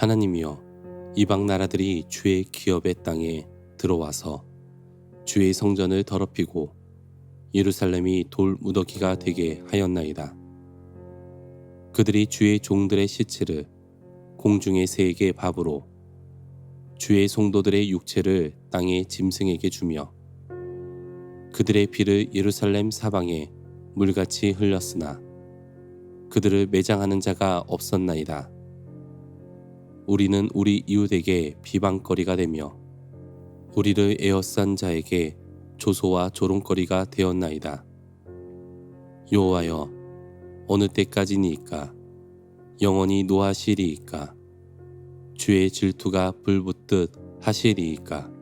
하나님이여 이방 나라들이 주의 기업의 땅에 들어와서 주의 성전을 더럽히고 예루살렘이 돌 무더기가 되게 하였나이다. 그들이 주의 종들의 시체를 공중의 새에게 밥으로 주의 성도들의 육체를 땅의 짐승에게 주며 그들의 피를 예루살렘 사방에 물같이 흘렸으나 그들을 매장하는 자가 없었나이다. 우리는 우리 이웃에게 비방거리가 되며 우리를 에어싼 자에게 조소와 조롱거리가 되었나이다. 여호와여 어느 때까지니까? 영원히 노하시리이까? 주의 질투가 불붙듯 하시리이까?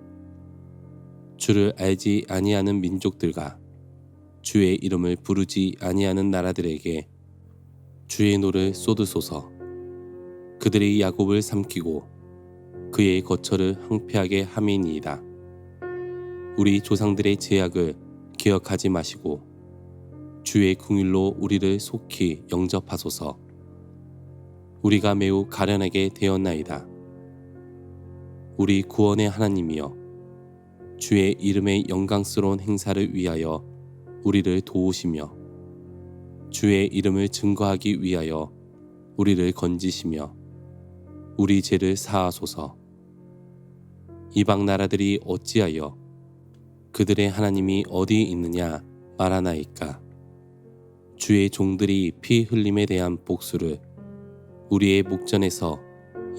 주를 알지 아니하는 민족들과 주의 이름을 부르지 아니하는 나라들에게 주의 노를 쏟으소서 그들이 야곱을 삼키고 그의 거처를 황폐하게 함이니이다. 우리 조상들의 제약을 기억하지 마시고 주의 궁일로 우리를 속히 영접하소서. 우리가 매우 가련하게 되었나이다. 우리 구원의 하나님이여 주의 이름의 영광스러운 행사를 위하여 우리를 도우시며 주의 이름을 증거하기 위하여 우리를 건지시며 우리 죄를 사하소서. 이방 나라들이 어찌하여 그들의 하나님이 어디 있느냐 말하나이까. 주의 종들이 피 흘림에 대한 복수를 우리의 목전에서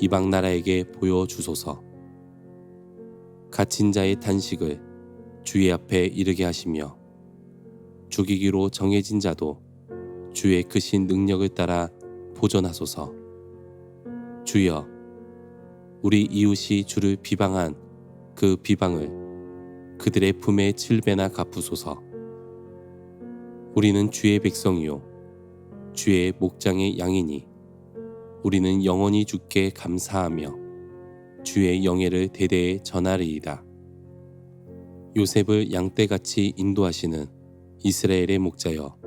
이방 나라에게 보여주소서. 갇힌 자의 단식을 주의 앞에 이르게 하시며 죽이기로 정해진 자도 주의 크신 능력을 따라 보존하소서. 주여, 우리 이웃이 주를 비방한 그 비방을 그들의 품에 칠배나 갚으소서. 우리는 주의 백성이요, 주의 목장의 양이니, 우리는 영원히 주께 감사하며 주의 영예를 대대에 전하리이다. 요셉을 양떼같이 인도하시는 이스라엘의 목자여,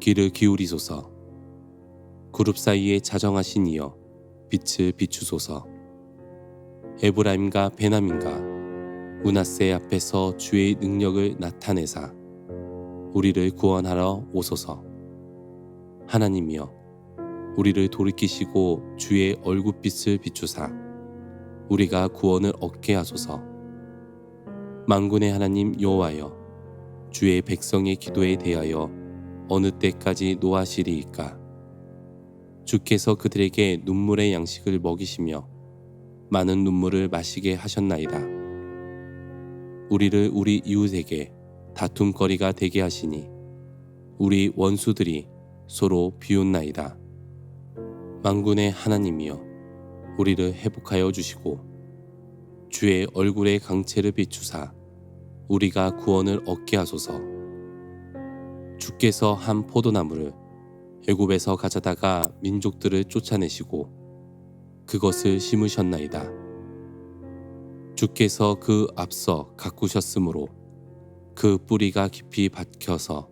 귀를 기울이소서. 그룹 사이에 자정하신 이여, 빛을 비추소서. 에브라임과 베나민과 문하세 앞에서 주의 능력을 나타내사 우리를 구원하러 오소서. 하나님이여, 우리를 돌이키시고 주의 얼굴빛을 비추사 우리가 구원을 얻게 하소서. 만군의 하나님 여호와여, 주의 백성의 기도에 대하여 어느 때까지 노하시리이까? 주께서 그들에게 눈물의 양식을 먹이시며 많은 눈물을 마시게 하셨나이다. 우리를 우리 이웃에게 다툼거리가 되게 하시니 우리 원수들이 서로 비웃나이다. 만군의 하나님이여 우리를 회복하여 주시고 주의 얼굴의 강체를 비추사 우리가 구원을 얻게 하소서. 주께서 한 포도나무를 애굽에서 가져다가 민족들을 쫓아내시고 그것을 심으셨나이다. 주께서 그 앞서 가꾸셨으므로 그 뿌리가 깊이 박혀서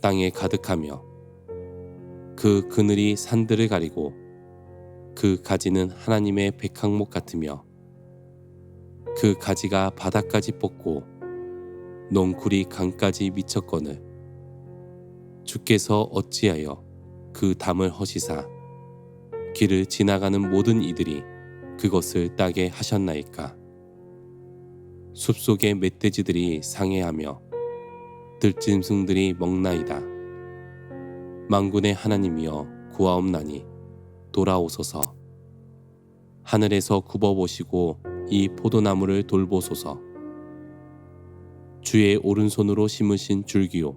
땅에 가득하며 그 그늘이 산들을 가리고 그 가지는 하나님의 백항목 같으며 그 가지가 바닥까지 뻗고 농쿨이 강까지 미쳤거늘 주께서 어찌하여 그 담을 허시사. 길을 지나가는 모든 이들이 그것을 따게 하셨나이까. 숲속의 멧돼지들이 상해하며 들짐승들이 먹나이다. 만군의 하나님이여 구하옵나니 돌아오소서. 하늘에서 굽어보시고 이 포도나무를 돌보소서. 주의 오른손으로 심으신 줄기요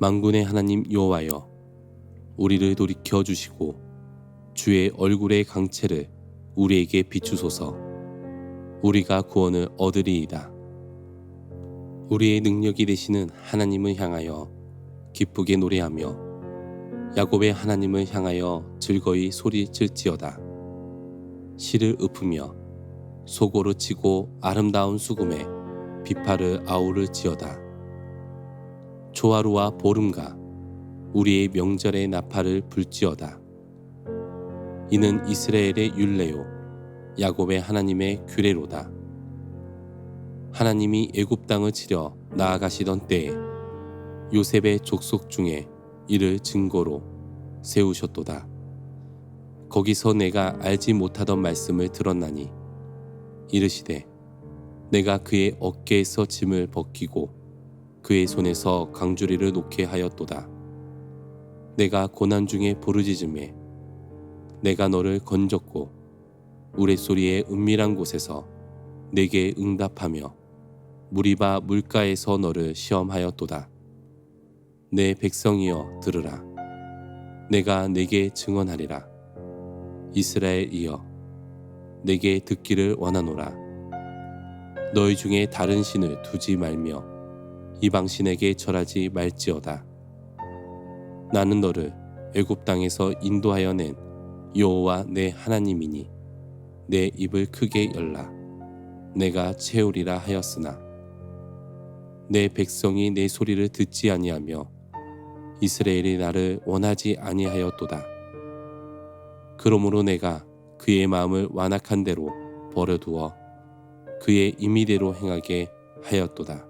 만군의 하나님 여호와여 우리를 돌이켜 주시고 주의 얼굴의 강체를 우리에게 비추소서 우리가 구원을 얻으리이다. 우리의 능력이 되시는 하나님을 향하여 기쁘게 노래하며 야곱의 하나님을 향하여 즐거이 소리칠지어다. 시를 읊으며 소고를 치고 아름다운 수금에 비파를 아우를 지어다. 조하루와 보름과 우리의 명절의 나팔을 불지어다. 이는 이스라엘의 율례요 야곱의 하나님의 규례로다. 하나님이 애굽 땅을 치려 나아가시던 때에 요셉의 족속 중에 이를 증거로 세우셨도다. 거기서 내가 알지 못하던 말씀을 들었나니 이르시되 내가 그의 어깨에서 짐을 벗기고 그의 손에서 강주리를 놓게 하였도다. 내가 고난 중에 부르짖음에 내가 너를 건졌고 우레소리의 은밀한 곳에서 내게 응답하며 무리바 물가에서 너를 시험하였도다. 내 백성이여 들으라. 내가 내게 증언하리라. 이스라엘이여 내게 듣기를 원하노라. 너희 중에 다른 신을 두지 말며 이방 신에게 절하지 말지어다. 나는 너를 애굽 땅에서 인도하여 낸 여호와 내 하나님이니 내 입을 크게 열라 내가 채우리라 하였으나 내 백성이 내 소리를 듣지 아니하며 이스라엘이 나를 원하지 아니하였도다. 그러므로 내가 그의 마음을 완악한 대로 버려두어 그의 임의대로 행하게 하였도다.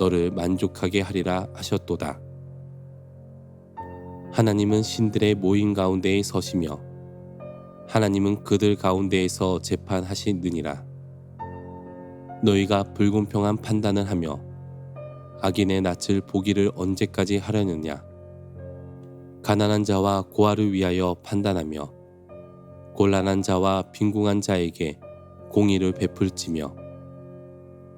너를 만족하게 하리라 하셨도다. 하나님은 신들의 모임 가운데에 서시며 하나님은 그들 가운데에서 재판하시느니라. 너희가 불공평한 판단을 하며 악인의 낯을 보기를 언제까지 하려느냐? 가난한 자와 고아를 위하여 판단하며 곤란한 자와 빈궁한 자에게 공의를 베풀지며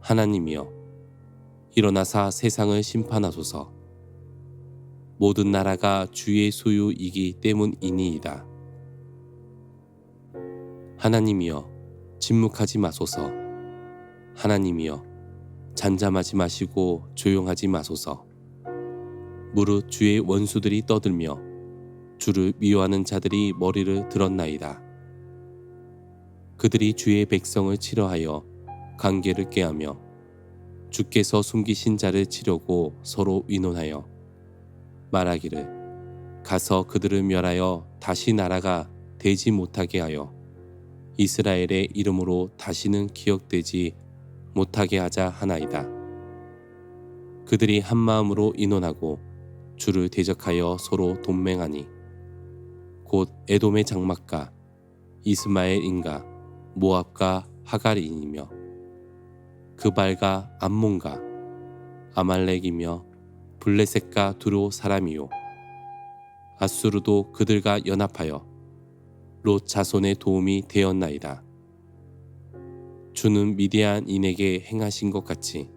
하나님이여 일어나사 세상을 심판하소서. 모든 나라가 주의 소유이기 때문이니이다. 하나님이여 침묵하지 마소서. 하나님이여 잠잠하지 마시고 조용하지 마소서. 무릇 주의 원수들이 떠들며 주를 미워하는 자들이 머리를 들었나이다. 그들이 주의 백성을 치러하여 관계를 깨하며 주께서 숨기신 자를 치려고 서로 의논하여 말하기를 가서 그들을 멸하여 다시 나라가 되지 못하게 하여 이스라엘의 이름으로 다시는 기억되지 못하게 하자 하나이다. 그들이 한 마음으로 인원하고 주를 대적하여 서로 동맹하니 곧 에돔의 장막과 이스마엘인가 모압과 하갈인이며 그발과 암몬과 아말렉이며 블레셋과 두로 사람이요 아수르도 그들과 연합하여 롯 자손의 도움이 되었나이다. 주는 미디안인에게 행하신 것 같이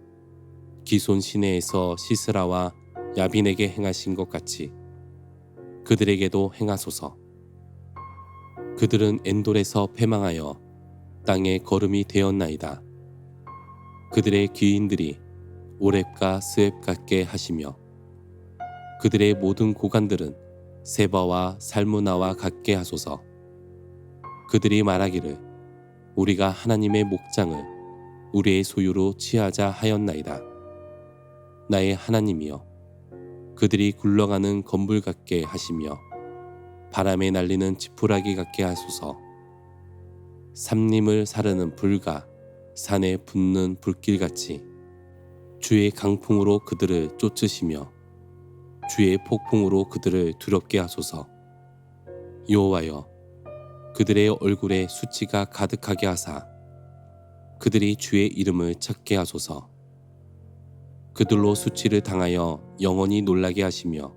기손 시내에서 시스라와 야빈에게 행하신 것 같이 그들에게도 행하소서. 그들은 엔돌에서 패망하여 땅에 걸음이 되었나이다. 그들의 귀인들이 오랩과 스앱 같게 하시며 그들의 모든 고관들은 세바와 살무나와 같게 하소서. 그들이 말하기를 우리가 하나님의 목장을 우리의 소유로 취하자 하였나이다. 나의 하나님이여 그들이 굴러가는 건불 같게 하시며 바람에 날리는 지푸라기 같게 하소서. 삼림을 사르는 불과 산에 붙는 불길같이 주의 강풍으로 그들을 쫓으시며 주의 폭풍으로 그들을 두렵게 하소서. 여호와여 그들의 얼굴에 수치가 가득하게 하사 그들이 주의 이름을 찾게 하소서. 그들로 수치를 당하여 영원히 놀라게 하시며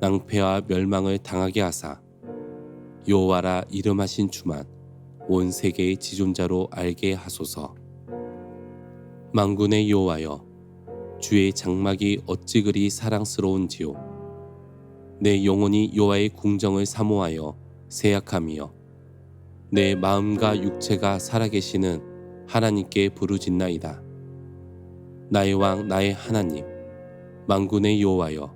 낭패와 멸망을 당하게 하사 여호와라 이름하신 주만 온 세계의 지존자로 알게 하소서. 망군의 여호와여 주의 장막이 어찌 그리 사랑스러운지요 내 영혼이 여호와의 궁정을 사모하여 세약함이여 내 마음과 육체가 살아계시는 하나님께 부르짖나이다 나의 왕 나의 하나님 망군의 여호와여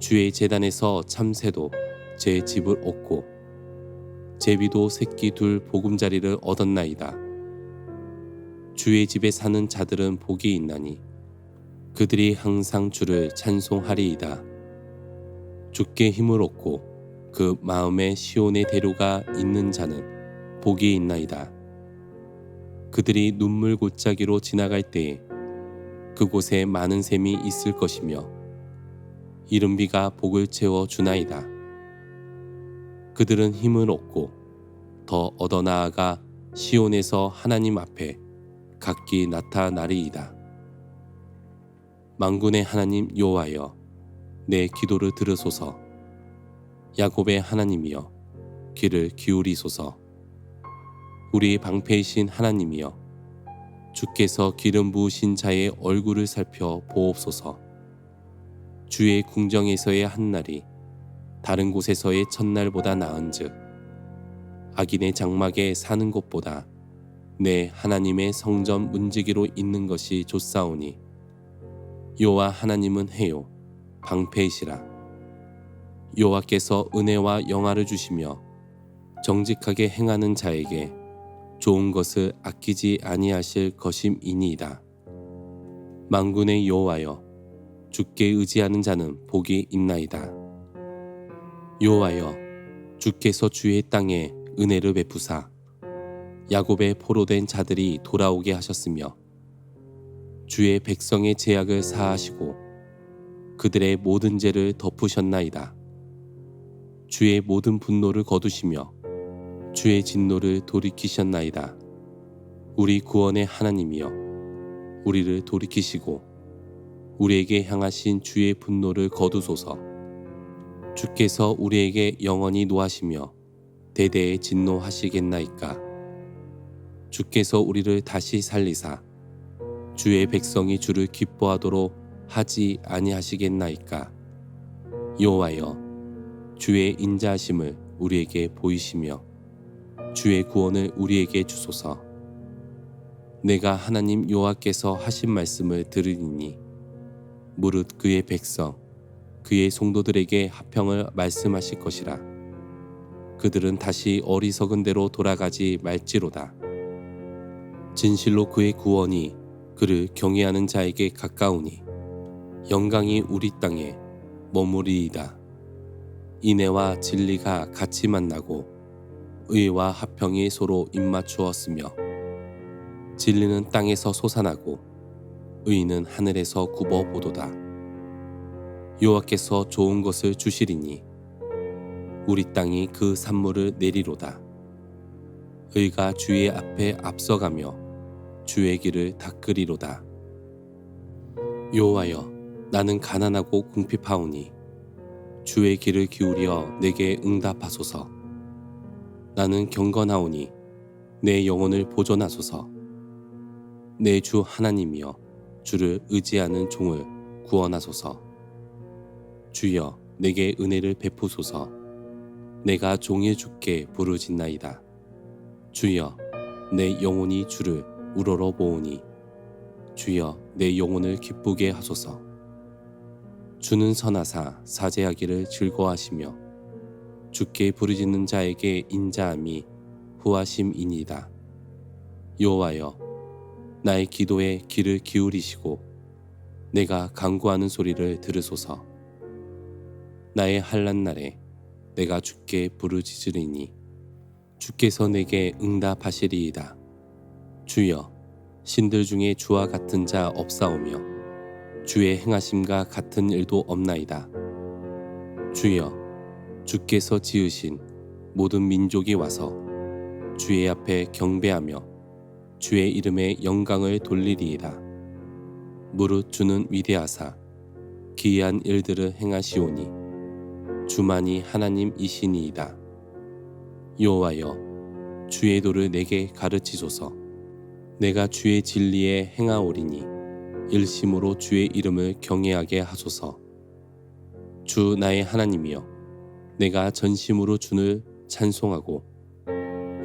주의 재단에서 참새도 제 집을 얻고 제비도 새끼 둘 보금자리를 얻었나이다 주의 집에 사는 자들은 복이 있나니 그들이 항상 주를 찬송하리이다. 주께 힘을 얻고 그 마음에 시온의 대로가 있는 자는 복이 있나이다. 그들이 눈물 골짜기로 지나갈 때에 그곳에 많은 샘이 있을 것이며 이른 비가 복을 채워 주나이다. 그들은 힘을 얻고 더 얻어 나아가 시온에서 하나님 앞에 각기 나타나리이다. 망군의 하나님 여호와여 내 기도를 들으소서. 야곱의 하나님이여 귀를 기울이소서. 우리 방패이신 하나님이여 주께서 기름 부으신 자의 얼굴을 살펴 보옵소서. 주의 궁정에서의 한 날이 다른 곳에서의 첫날보다 나은즉 악인의 장막에 사는 곳보다 내 하나님의 성전 문지기로 있는 것이 좋사오니 여호와 하나님은 해요. 방패이시라. 여호와께서 은혜와 영화를 주시며 정직하게 행하는 자에게 좋은 것을 아끼지 아니하실 것임이니이다. 만군의 여호와여 주께 의지하는 자는 복이 있나이다 여호와여 주께서 주의 땅에 은혜를 베푸사 야곱의 포로된 자들이 돌아오게 하셨으며 주의 백성의 제약을 사하시고 그들의 모든 죄를 덮으셨나이다. 주의 모든 분노를 거두시며 주의 진노를 돌이키셨나이다. 우리 구원의 하나님이여 우리를 돌이키시고 우리에게 향하신 주의 분노를 거두소서. 주께서 우리에게 영원히 노하시며 대대에 진노하시겠나이까. 주께서 우리를 다시 살리사 주의 백성이 주를 기뻐하도록 하지 아니하시겠나이까 여호와여 주의 인자하심을 우리에게 보이시며 주의 구원을 우리에게 주소서 내가 하나님 여호와께서 하신 말씀을 들으니 무릇 그의 백성 그의 성도들에게 합평을 말씀하실 것이라 그들은 다시 어리석은 대로 돌아가지 말지로다 진실로 그의 구원이 그를 경외하는 자에게 가까우니 영광이 우리 땅에 머무리이다. 인애와 진리가 같이 만나고 의와 합평이 서로 입맞추었으며 진리는 땅에서 솟아나고 의는 하늘에서 굽어 보도다. 여호와께서 좋은 것을 주시리니 우리 땅이 그 산물을 내리로다. 의가 주의 앞에 앞서가며 주의 길을 닦으리로다. 여호와여 나는 가난하고 궁핍하오니 주의 길을 기울여 내게 응답하소서. 나는 경건하오니 내 영혼을 보존하소서. 내 주 하나님이여 주를 의지하는 종을 구원하소서. 주여 내게 은혜를 베푸소서. 내가 종의 주께 부르짖나이다. 주여 내 영혼이 주를 우러러 보오니 주여 내 영혼을 기쁘게 하소서 주는 선하사 사죄하기를 즐거워하시며 주께 부르짖는 자에게 인자함이 후하심이니이다. 여호와여 나의 기도에 귀를 기울이시고 내가 간구하는 소리를 들으소서. 나의 한란 날에 내가 주께 부르짖으리니 주께서 내게 응답하시리이다. 주여 신들 중에 주와 같은 자 없사오며 주의 행하심과 같은 일도 없나이다. 주여 주께서 지으신 모든 민족이 와서 주의 앞에 경배하며 주의 이름에 영광을 돌리리이다. 무릇 주는 위대하사 기이한 일들을 행하시오니 주만이 하나님이시니이다. 여호와여 주의 도를 내게 가르치소서. 내가 주의 진리에 행하오리니 일심으로 주의 이름을 경외하게 하소서. 주 나의 하나님이여 내가 전심으로 주를 찬송하고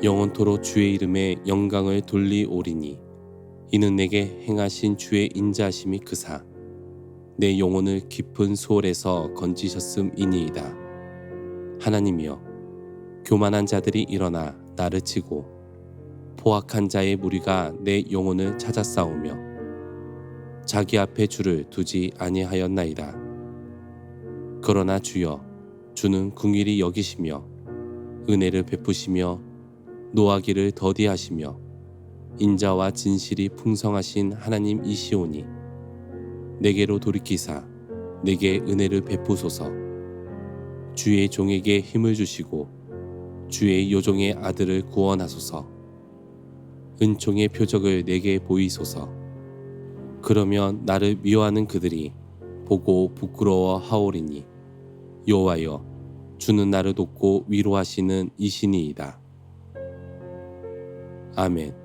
영원토록 주의 이름에 영광을 돌리오리니 이는 내게 행하신 주의 인자심이 크사 내 영혼을 깊은 소홀에서 건지셨음이니이다. 하나님이여 교만한 자들이 일어나 나를 치고 포악한 자의 무리가 내 영혼을 찾아 싸우며 자기 앞에 주를 두지 아니하였나이다. 그러나 주여 주는 궁일이 여기시며 은혜를 베푸시며 노하기를 더디하시며 인자와 진실이 풍성하신 하나님이시오니 내게로 돌이키사 내게 은혜를 베푸소서 주의 종에게 힘을 주시고 주의 요종의 아들을 구원하소서 은총의 표적을 내게 보이소서 그러면 나를 미워하는 그들이 보고 부끄러워 하오리니 여호와여 주는 나를 돕고 위로하시는 이신이이다. 아멘.